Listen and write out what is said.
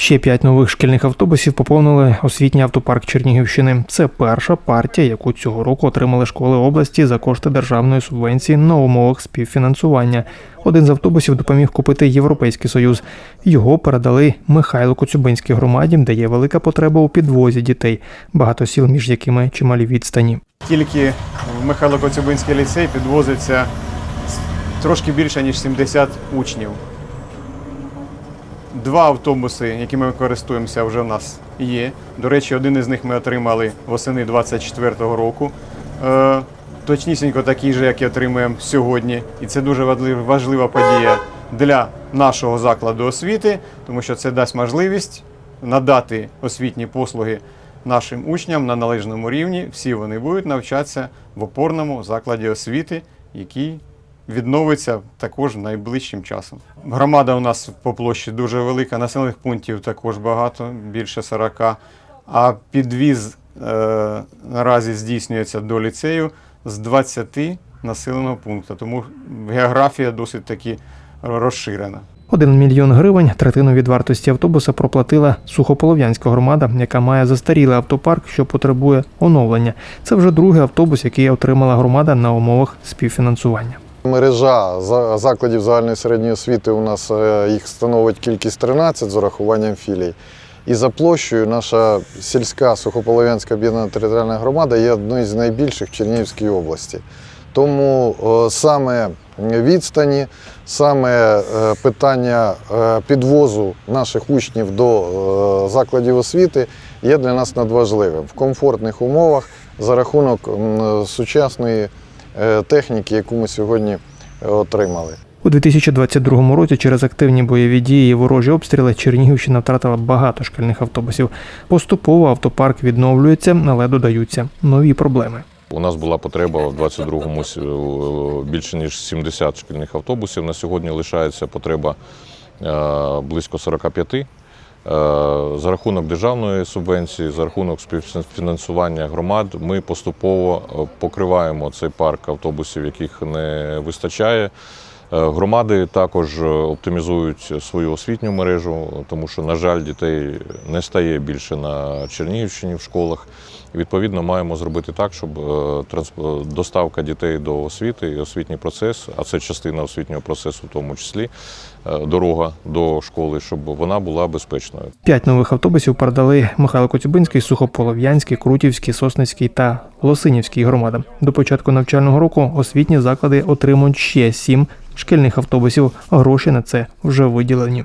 Ще п'ять нових шкільних автобусів поповнили освітній автопарк Чернігівщини. Це перша партія, яку цього року отримали школи області за кошти державної субвенції на умовах співфінансування. Один з автобусів допоміг купити Європейський Союз. Його передали Михайло Коцюбинській громаді, де є велика потреба у підвозі дітей, багато сіл, між якими чималі відстані. Тільки в Михайло Коцюбинський ліцей підвозиться трошки більше, ніж 70 учнів. Два автобуси, якими ми користуємося, вже в нас є. До речі, один із них ми отримали восени 24-го року. Е, точнісінько такий же, як і отримуємо сьогодні. І це дуже важлива подія для нашого закладу освіти, тому що це дасть можливість надати освітні послуги нашим учням на належному рівні. Всі вони будуть навчатися в опорному закладі освіти, який відновиться також найближчим часом. Громада у нас по площі дуже велика, населених пунктів також багато, більше 40. А підвіз е, наразі здійснюється до ліцею з 20 населеного пункту, тому географія досить таки розширена. Один мільйон гривень, третину від вартості автобуса, проплатила сухополов'янська громада, яка має застарілий автопарк, що потребує оновлення. Це вже другий автобус, який отримала громада на умовах співфінансування. Мережа закладів загальної середньої освіти у нас е, їх становить кількість 13 з урахуванням філій. І за площею наша сільська сухополов'янська об'єднана територіальна громада є одною з найбільших в Чернігівській області. Тому е, саме відстані, саме е, питання підвозу наших учнів до закладів освіти є для нас надважливим в комфортних умовах за рахунок сучасної техніки, яку ми сьогодні е, отримали. У 2022 році через активні бойові дії і ворожі обстріли Чернігівщина втратила багато шкільних автобусів. Поступово автопарк відновлюється, але додаються нові проблеми. У нас була потреба в 22-му с- е, більше ніж 70 шкільних автобусів. На сьогодні лишається потреба е, близько 45. Е, За рахунок державної субвенції, за рахунок співфінансування громад, ми поступово е, покриваємо цей парк автобусів, яких не вистачає. Е, Громади також е, оптимізують свою освітню мережу, тому що, на жаль, дітей не стає більше на Чернігівщині в школах. Відповідно, маємо зробити так, щоб е, доставка дітей до освіти і освітній процес, а це частина освітнього процесу, в тому числі дорога до школи, щоб вона була безпечною. П'ять нових автобусів передали Михайло Коцюбинський, Сухополов'янський, Крутівський, Сосницький та Лосинівський громадам. До початку навчального року освітні заклади отримують ще сім шкільних автобусів. Гроші на це вже виділені.